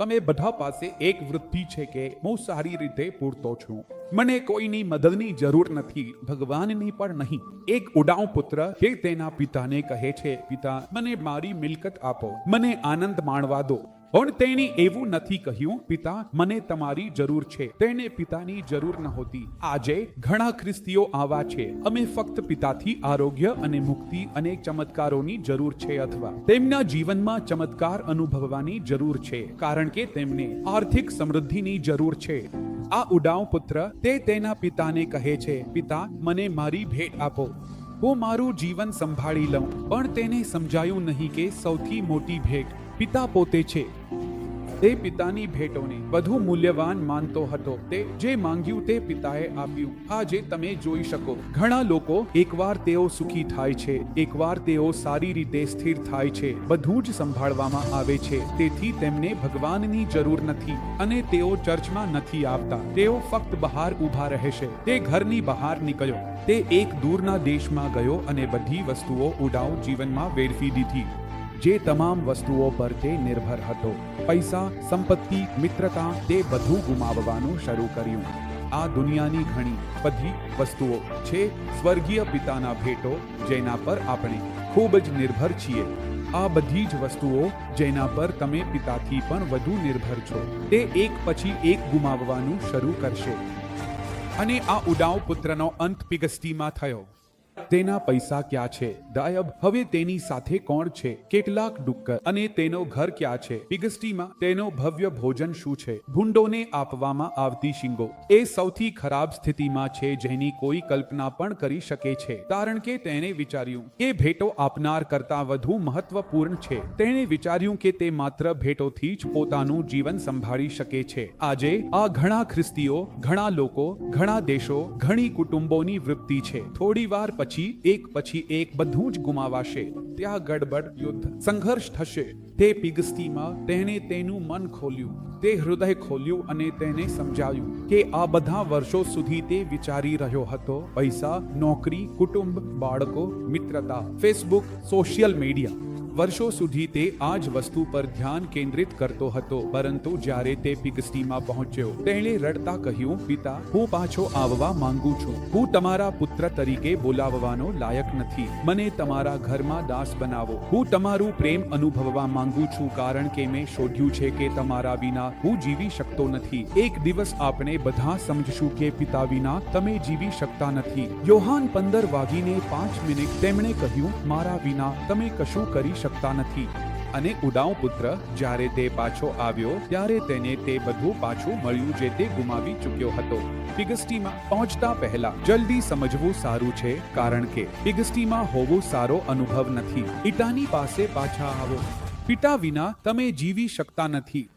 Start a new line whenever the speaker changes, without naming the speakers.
તમે બધા પાસે એક વૃત્તિ છે કે હું સારી રીતે પૂરતો છું. મને કોઈની મદદની જરૂર નથી, ભગવાનની પણ નહીં. એક ઉડાઉ પુત્ર જે તેના પિતાને કહે છે, પિતા, મને મારી મિલકત આપો, મને આનંદ માણવા દો. પણ તેણે એવું નથી કહ્યું, પિતા, મને તમારી જરૂર છે. તેને પિતાની જરૂર નહોતી. આજે ઘણા ખ્રિસ્તીઓ આવા છે. અમે ફક્ત પિતાથી આરોગ્ય અને મુક્તિ અને ચમત્કારોની જરૂર છે અથવા તેમના જીવનમાં ચમત્કાર અનુભવવાની જરૂર છે, કારણ કે તેમને આર્થિક સમૃદ્ધિની જરૂર છે. આ ઉડાવ પુત્ર તે તેના પિતાને કહે છે, પિતા, મને મારી ભેટ આપો. હું મારું જીવન સંભાળી લઉં. પણ તેને સમજાયું નહીં કે સૌથી મોટી ભેટ પિતા પોતે છે. તે પિતાની ભેટોને વધુ મૂલ્યવાન માનતો હતો. તે જે માંગ્યું તે પિતાએ આપ્યું. આજે તમે જોઈ શકો. ઘણા લોકો એકવાર તેઓ સુખી થાય છે. એકવાર તેઓ સારી રીતે સ્થિર થાય છે. બધું જ સંભાળવામાં આવે છે. તેથી તેમને ભગવાનની જરૂર નથી અને તેઓ ચર્ચમાં નથી આવતા. તેઓ ફક્ત બહાર ઊભા રહેશે. તે ઘરની બહાર નીકળ્યો. તે એક દૂરના દેશમાં ગયો અને બધી વસ્તુઓ ઉડાઉ જીવનમાં વેડફી દીધી. જે તમામ વસ્તુઓ પર તે નિર્ભર હતો. પૈસા, સંપત્તિ, મિત્રતા તે બધું ગુમાવવાનું શરૂ કર્યું. આ દુનિયાની ઘણી બધી વસ્તુઓ છે સ્વર્ગીય પિતાના ભેટો જેના પર આપણે ખૂબ જ નિર્ભર છીએ. આ બધી જ વસ્તુઓ જેના પર તમે પિતાથી પણ વધુ નિર્ભર છો, તે એક પછી એક ગુમાવવાનું શરૂ કરશે. અને આ ઉડાવ પુત્રનો અંત પિગસ્તીમાં થયો. તેના પૈસા ક્યાં છે? ગાયબ હવે તેની સાથે કોણ છે? કેટલાક ડુક્કર. અને તેનો ઘર ક્યાં છે? પિગસ્ટીમાં તેનો ભવ્ય ભોજન શું છે? ભૂંડોને આપવામાં આવતી શિંગો. એ સૌથી ખરાબ સ્થિતિમાં છે જેની કોઈ કલ્પના પણ કરી શકે છે. કારણ કે તેણે વિચાર્યું કે ભેટો આપનાર કરતા વધુ મહત્વપૂર્ણ છે. તેણે વિચાર્યું કે તે માત્ર ભેટોથી જ પોતાનું જીવન સંભાળી શકે છે. આજે, આ ઘણા ખ્રિસ્તીઓ, ઘણા લોકો, ઘણા દેશો, ઘણી કુટુંબોની વૃત્તિ છે. થોડી વાર પછી એક પછી એક બધું જ ગુમાવાશે. ત્યાં ગડબડ, યુદ્ધ, સંઘર્ષ થશે. તે પિગસ્તીમાં તેણે તેનું મન ખોલ્યું. તે હૃદય ખોલ્યું અને તેને સમજાવ્યું કે આ બધા વર્ષો સુધી તે વિચારી રહ્યો હતો. પૈસા, નોકરી, કુટુંબ, બાળકો, મિત્રતા ફેસબુક સોશિયલ મીડિયા વર્ષો સુધી તે આ જ વસ્તુ પર ધ્યાન કેન્દ્રિત કરતો હતો, પરંતુ જ્યારે તે પિગસ્ટીમાં પહોંચ્યો, તેણે રડતા કહ્યું, પિતા, હું પાછો આવવા માંગુ છું. હું તમારા પુત્ર તરીકે બોલાવવાનો લાયક નથી. મને તમારા ઘરમાં દાસ બનાવો. હું તમારું પ્રેમ અનુભવવા માંગુ છું, કારણ કે મેં શોધ્યું છે કે તમારા વિના હું જીવી શકતો નથી. એક દિવસ આપણે બધા સમજશું કે પિતા વિના તમે જીવી શકતા નથી. યોહાન પંદર વાગીને પાંચ મિનિટ તેમણે કહ્યું, મારા વિના તમે કશું કરી શકતા નથી. અને ઉડાઉ પુત્ર જ્યારે તે પાછો આવ્યો, ત્યારે તેને તે બધું પાછું મળ્યું જે તે ગુમાવી ચૂક્યો હતો. પિગસ્ટીમાં પહોંચતા પહેલા જલ્દી સમજવું સારું છે, કારણ કે પિગસ્ટીમાં હોવું સારો અનુભવ નથી. ઈટાની પાસે પાછા આવો. પિતા વિના તમે જીવી શકતા નથી.